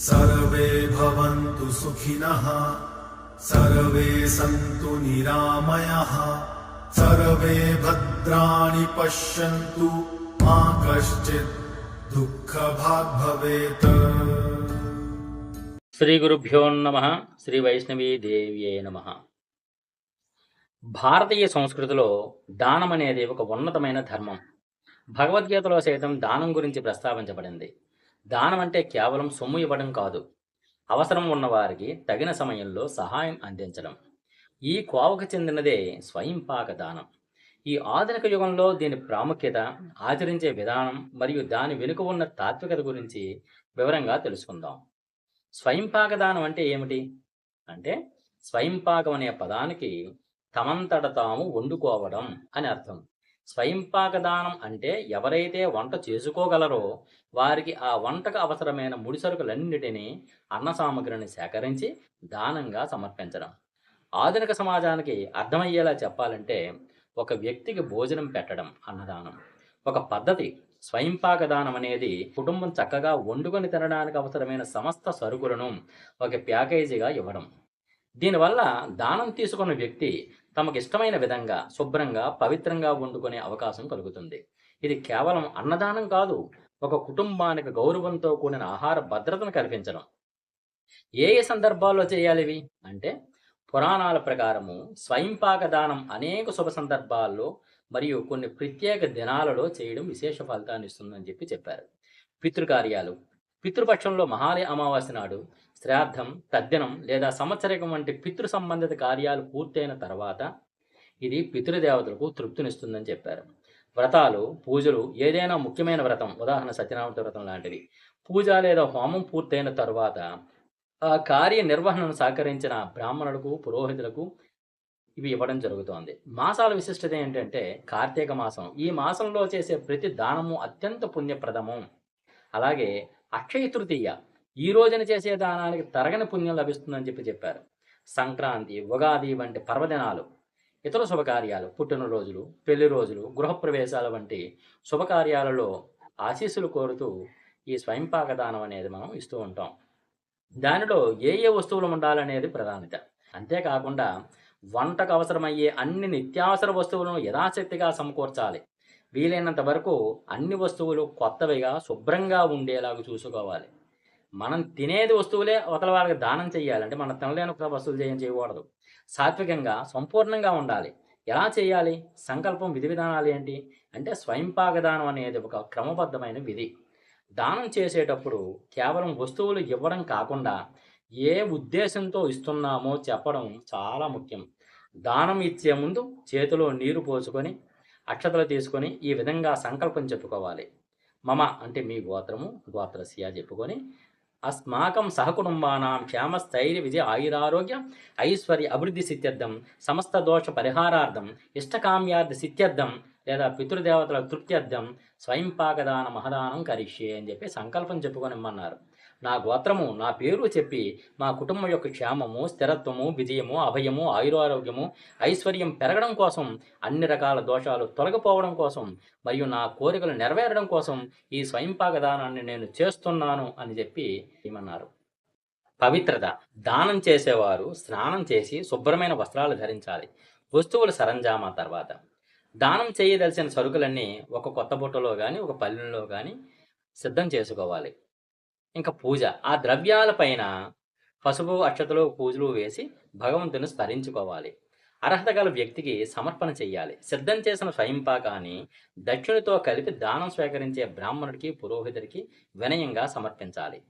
सर्वे भवन्तु सुखिनः सर्वे सन्तु निरामयः सर्वे भद्राणि पश्यन्तु मा कश्चित् दुःखभाग् भवेत् శ్రీ గురుభ్యో నమ శ్రీ వైష్ణవీ దేవ్యే నమ భారతీయ సంస్కృతిలో దానం అనేది ఒక ఉన్నతమైన ధర్మం భగవద్గీతలో సైతం దానం గురించి ప్రస్తావించబడింది దానం అంటే కేవలం సొమ్ము ఇవ్వడం కాదు. అవసరం ఉన్నవారికి తగిన సమయంలో సహాయం అందించడం. ఈ కోవకు చెందినదే స్వయంపాక దానం. ఈ ఆధునిక యుగంలో దీని ప్రాముఖ్యత ఆచరించే విధానం మరియు దాని వెనుక ఉన్న తాత్వికత గురించి వివరంగా తెలుసుకుందాం. స్వయంపాక దానం అంటే ఏమిటి? అంటే స్వయంపాకం అనే పదానికి తమంతట తాము వండుకోవడం అని అర్థం. స్వయంపాక దానం అంటే ఎవరైతే వంట చేసుకోగలరో వారికి ఆ వంటకు అవసరమైన ముడి సరుకులన్నిటినీ అన్న సామగ్రిని సేకరించి దానంగా సమర్పించడం. ఆధునిక సమాజానికి అర్థమయ్యేలా చెప్పాలంటే ఒక వ్యక్తికి భోజనం పెట్టడం అన్నదానం. ఒక పద్ధతి స్వయంపాక దానం అనేది కుటుంబం చక్కగా వండుకొని తినడానికి అవసరమైన సమస్త సరుకులను ఒక ప్యాకేజీగా ఇవ్వడం. దీనివల్ల దానం తీసుకున్న వ్యక్తి తమకు ఇష్టమైన విధంగా శుభ్రంగా పవిత్రంగా వండుకునే అవకాశం కలుగుతుంది. ఇది కేవలం అన్నదానం కాదు ఒక కుటుంబానికి గౌరవంతో కూడిన ఆహార భద్రతను కల్పించడం. ఏ ఏ సందర్భాల్లో చేయాలివి అంటే పురాణాల ప్రకారము స్వయంపాక దానం అనేక శుభ సందర్భాల్లో మరియు కొన్ని ప్రత్యేక దినాలలో చేయడం విశేష ఫలితాన్ని ఇస్తుందని చెప్పి చెప్పారు. పితృకార్యాలు పితృపక్షంలో మహాలయ అమావాస్య నాడు శ్రాద్ధం తద్దినం లేదా సంవత్సరకం వంటి పితృ సంబంధిత కార్యాలు పూర్తయిన తర్వాత ఇది పితృదేవతలకు తృప్తినిస్తుందని చెప్పారు. వ్రతాలు పూజలు ఏదైనా ముఖ్యమైన వ్రతం ఉదాహరణ సత్యనారాయణ వ్రతం లాంటివి పూజ లేదా హోమం పూర్తయిన తర్వాత ఆ కార్య నిర్వహణను సహకరించిన బ్రాహ్మణులకు పురోహితులకు ఇవి ఇవ్వడం జరుగుతోంది. మాసాల విశిష్టత ఏంటంటే కార్తీక మాసం. ఈ మాసంలో చేసే ప్రతి దానము అత్యంత పుణ్యప్రదము. అలాగే అక్షయ తృతీయ. ఈ రోజున చేసే దానానికి తరగని పుణ్యం లభిస్తుందని చెప్పి చెప్పారు. సంక్రాంతి ఉగాది వంటి పర్వదినాలు ఇతర శుభకార్యాలు పుట్టినరోజులు పెళ్ళి రోజులు గృహప్రవేశాల వంటి శుభకార్యాలలో ఆశీస్సులు కోరుతూ ఈ స్వయంపాక దానం అనేది మనం ఇస్తూ ఉంటాం. దానిలో ఏ ఏ వస్తువులు ఉండాలనేది ప్రాధాన్యత అంతేకాకుండా వంటకు అవసరమయ్యే అన్ని నిత్యావసర వస్తువులను యథాశక్తిగా సమకూర్చాలి. వీలైనంత వరకు అన్ని వస్తువులు కొత్తవిగా శుభ్రంగా ఉండేలాగా చూసుకోవాలి. మనం తినేది వస్తువులే అవతల వాళ్ళకి దానం చేయాలి అంటే మనం తినలేని వస్తువులు చేయం చేయకూడదు. సాత్వికంగా సంపూర్ణంగా ఉండాలి. ఎలా చేయాలి? సంకల్పం విధి విధానాలు ఏంటి? అంటే స్వయంపాక దానం అనేది ఒక క్రమబద్ధమైన విధి. దానం చేసేటప్పుడు కేవలం వస్తువులు ఇవ్వడం కాకుండా ఏ ఉద్దేశంతో ఇస్తున్నామో చెప్పడం చాలా ముఖ్యం. దానం ఇచ్చే ముందు చేతిలో నీరు పోసుకొని అక్షతలు తీసుకొని ఈ విధంగా సంకల్పం చెప్పుకోవాలి. మమ అంటే మీ గోత్రము గోత్రస్య చెప్పుకొని అస్మాకం సహకుటుంబానాం క్షేమస్థైర్య విజయ ఆయురారోగ్య ఐశ్వర్య అభివృద్ధి సిత్యర్థం సమస్త దోష పరిహారార్థం ఇష్టకామ్యార్థ సిద్ధ్యర్థం లేదా పితృదేవతల తృప్త్యర్థం స్వయంపాకదాన మహదానం కరిష్యే అని చెప్పి సంకల్పం చెప్పుకొని ఇమ్మన్నారు నా గోత్రము నా పేరు చెప్పి మా కుటుంబం యొక్క క్షేమము స్థిరత్వము విజయము అభయము ఆయురారోగ్యము ఐశ్వర్యం పెరగడం కోసం అన్ని రకాల దోషాలు తొలగిపోవడం కోసం మరియు నా కోరికలు నెరవేరడం కోసం ఈ స్వయంపాకదానాన్ని నేను చేస్తున్నాను అని చెప్పి ఏమన్నారు. పవిత్రత దానం చేసేవారు స్నానం చేసి శుభ్రమైన వస్త్రాలు ధరించాలి. వస్తువుల సరంజామా తర్వాత. దానం చేయదలిసిన సరుకులన్నీ ఒక కొత్త బుట్టలో కానీ ఒక పల్లెల్లో కానీ సిద్ధం చేసుకోవాలి. ఇంకా పూజ. ఆ ద్రవ్యాల పైన పసుపు అక్షతలు పూజలు వేసి భగవంతుని స్మరించుకోవాలి. అర్హత గల వ్యక్తికి సమర్పణ చెయ్యాలి. సిద్ధం చేసిన స్వయంపాకాన్ని దక్షిణతో కలిపి దానం స్వీకరించే బ్రాహ్మణుడికి పురోహితుడికి వినయంగా సమర్పించాలి.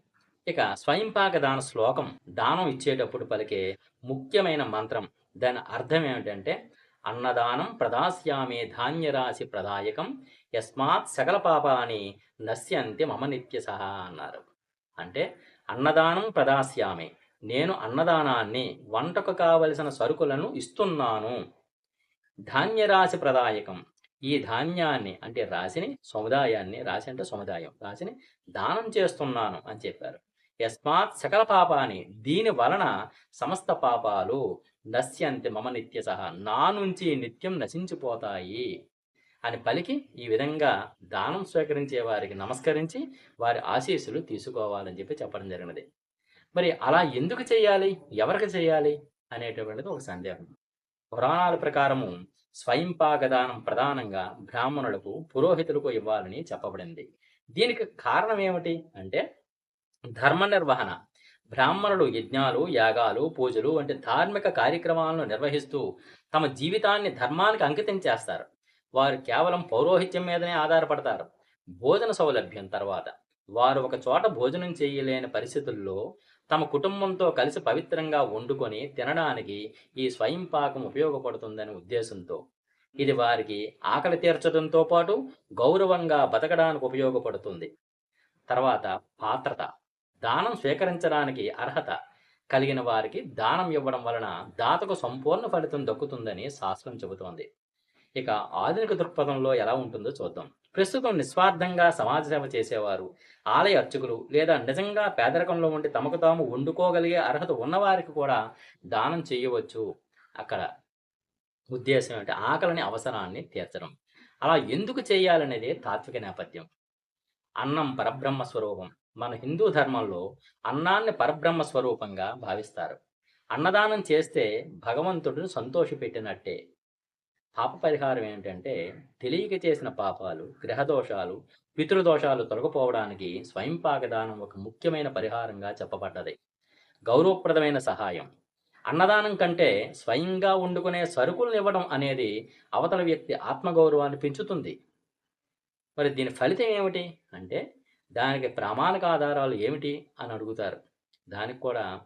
ఇక స్వయంపాక దాన శ్లోకం దానం ఇచ్చేటప్పుడు పలికే ముఖ్యమైన మంత్రం దాని అర్థం ఏమిటంటే అన్నదానం ప్రదాస్యామే ధాన్యరాశి ప్రదాయకం యస్మాత్ సకల పాపాని నశ్యంతి మమ నిత్య సహా అన్నారు. అంటే అన్నదానం ప్రదాస్యామే. నేను అన్నదానాన్ని వంటకు కావలసిన సరుకులను ఇస్తున్నాను. ధాన్యరాశి ప్రదాయకం. ఈ ధాన్యాన్ని అంటే రాశిని సముదాయాన్ని రాశి అంటే సముదాయం రాశిని దానం చేస్తున్నాను అని చెప్పారు. యస్మాత్ సకల పాపాని దీని వలన సమస్త పాపాలు నశ్యంతి మమ నిత్య సహా నా నుంచి నిత్యం నశించిపోతాయి అని పలికి ఈ విధంగా దానం స్వీకరించే వారికి నమస్కరించి వారి ఆశీస్సులు తీసుకోవాలని చెప్పి చెప్పడం జరిగినది. మరి అలా ఎందుకు చేయాలి? ఎవరికి చేయాలి? అనేటువంటిది ఒక సందేహం. పురాణాల ప్రకారము స్వయంపాకదానం ప్రధానంగా బ్రాహ్మణులకు పురోహితులకు ఇవ్వాలని చెప్పబడింది. దీనికి కారణం ఏమిటి? అంటే ధర్మ నిర్వహణ బ్రాహ్మణులు యజ్ఞాలు యాగాలు పూజలు వంటి ధార్మిక కార్యక్రమాలను నిర్వహిస్తూ తమ జీవితాన్ని ధర్మానికి అంకితం చేస్తారు. వారు కేవలం పౌరోహిత్యం మీదనే ఆధారపడతారు. భోజన సౌలభ్యం తర్వాత వారు ఒక చోట భోజనం చేయలేని పరిస్థితుల్లో తమ కుటుంబంతో కలిసి పవిత్రంగా వండుకొని తినడానికి ఈ స్వయం పాకం ఉపయోగపడుతుందనే ఉద్దేశంతో ఇది వారికి ఆకలి తీర్చడంతో పాటు గౌరవంగా బతకడానికి ఉపయోగపడుతుంది. తర్వాత పాత్రత. దానం స్వీకరించడానికి అర్హత కలిగిన వారికి దానం ఇవ్వడం వలన దాతకు సంపూర్ణ ఫలితం దక్కుతుందని శాస్త్రం చెబుతోంది. ఇక ఆధునిక దృక్పథంలో ఎలా ఉంటుందో చూద్దాం. ప్రస్తుతం నిస్వార్థంగా సమాజ సేవ చేసేవారు ఆలయ అర్చకులు లేదా నిజంగా పేదరికంలో ఉండి తమకు తాము వండుకోగలిగే అర్హత ఉన్నవారికి కూడా దానం చేయవచ్చు. అక్కడ ఉద్దేశం ఏంటి ఆకలిని అవసరాన్ని తీర్చడం. అలా ఎందుకు చేయాలనేది తాత్విక నేపథ్యం. అన్నం పరబ్రహ్మ స్వరూపం. మన హిందూ ధర్మంలో అన్నాన్ని పరబ్రహ్మ స్వరూపంగా భావిస్తారు. అన్నదానం చేస్తే భగవంతుడిని సంతోషపెట్టినట్టే. పాప పరిహారం ఏంటంటే తెలియక చేసిన పాపాలు గ్రహదోషాలు పితృదోషాలు తొలగిపోవడానికి స్వయంపాక దానం ఒక ముఖ్యమైన పరిహారంగా చెప్పబడ్డది. గౌరవప్రదమైన సహాయం. అన్నదానం కంటే స్వయంగా వండుకునే సరుకులను ఇవ్వడం అనేది అవతల వ్యక్తి ఆత్మగౌరవాన్ని పెంచుతుంది. మరి దీని ఫలితం ఏమిటి? అంటే దానికి ప్రామాణిక ఆధారాలు ఏమిటి అని అడుగుతారు. దానికి కూడా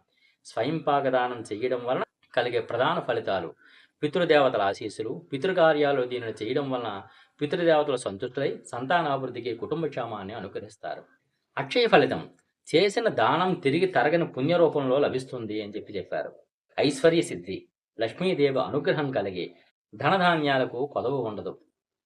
స్వయంపాక దానం చేయడం వలన కలిగే ప్రధాన ఫలితాలు పితృదేవతల ఆశీస్సులు పితృకార్యాలు దీనిని చేయడం వలన పితృదేవతలు సంతుష్టులై సంతానాభివృద్ధికి కుటుంబ క్షేమాన్ని అనుకరిస్తారు అక్షయ ఫలితం చేసిన దానం తిరిగి తరగని పుణ్య రూపంలో లభిస్తుంది అని చెప్పి చెప్పారు. ఐశ్వర్య సిద్ధి లక్ష్మీదేవి అనుగ్రహం కలిగి ధనధాన్యాలకు కొదవ ఉండదు.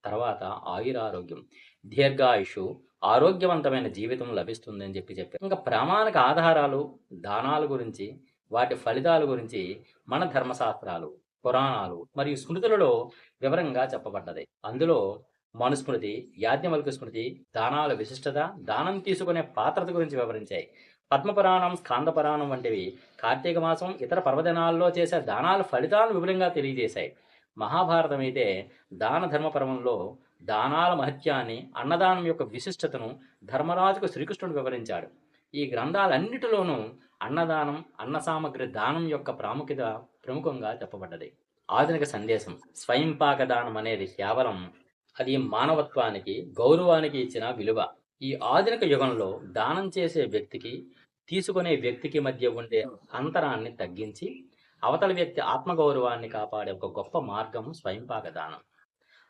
తర్వాత ఆయురారోగ్యం దీర్ఘాయుషు ఆరోగ్యవంతమైన జీవితం లభిస్తుంది అని చెప్పి చెప్పారు. ఇంకా ప్రామాణిక ఆధారాలు దానాల గురించి వాటి ఫలితాల గురించి మన ధర్మశాస్త్రాలు పురాణాలు మరియు స్మృతులలో వివరంగా చెప్పబడ్డది. అందులో మనుస్మృతి యాజ్ఞవల్క స్మృతి దానాల విశిష్టత దానం తీసుకునే పాత్రత గురించి వివరించాయి. పద్మపురాణం స్కాంద పురాణం వంటివి కార్తీక మాసం ఇతర పర్వదినాల్లో చేసే దానాల ఫలితాలను వివరంగా తెలియజేశాయి. మహాభారతం అయితే దాన ధర్మ పర్వంలో దానాల మహత్యాన్ని అన్నదానం యొక్క విశిష్టతను ధర్మరాజుకు శ్రీకృష్ణుడు వివరించాడు. ఈ గ్రంథాలన్నిటిలోనూ అన్నదానం అన్న సామగ్రి దానం యొక్క ప్రాముఖ్యత ప్రముఖంగా చెప్పబడ్డది. ఆధునిక సందేశం స్వయంపాక దానం అనేది కేవలం అది మానవత్వానికి గౌరవానికి ఇచ్చిన విలువ. ఈ ఆధునిక యుగంలో దానం చేసే వ్యక్తికి తీసుకునే వ్యక్తికి మధ్య ఉండే అంతరాన్ని తగ్గించి అవతల వ్యక్తి ఆత్మగౌరవాన్ని కాపాడే ఒక గొప్ప మార్గం స్వయంపాక దానం.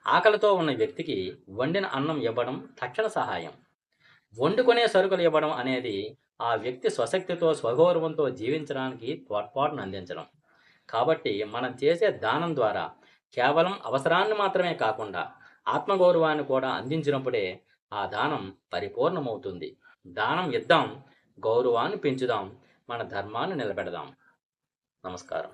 ఆకలితో ఉన్న వ్యక్తికి వండిన అన్నం ఇవ్వడం తక్షణ సహాయం. వండుకునే సరుకులు ఇవ్వడం అనేది ఆ వ్యక్తి స్వశక్తితో స్వగౌరవంతో జీవించడానికి తోడ్పాటును అందించడం. కాబట్టి మనం చేసే దానం ద్వారా కేవలం అవసరాన్ని మాత్రమే కాకుండా ఆత్మగౌరవాన్ని కూడా అందించినప్పుడే ఆ దానం పరిపూర్ణమవుతుంది. దానం ఇద్దాం గౌరవాన్ని పెంచుదాం మన ధర్మాన్ని నిలబెడదాం. నమస్కారం.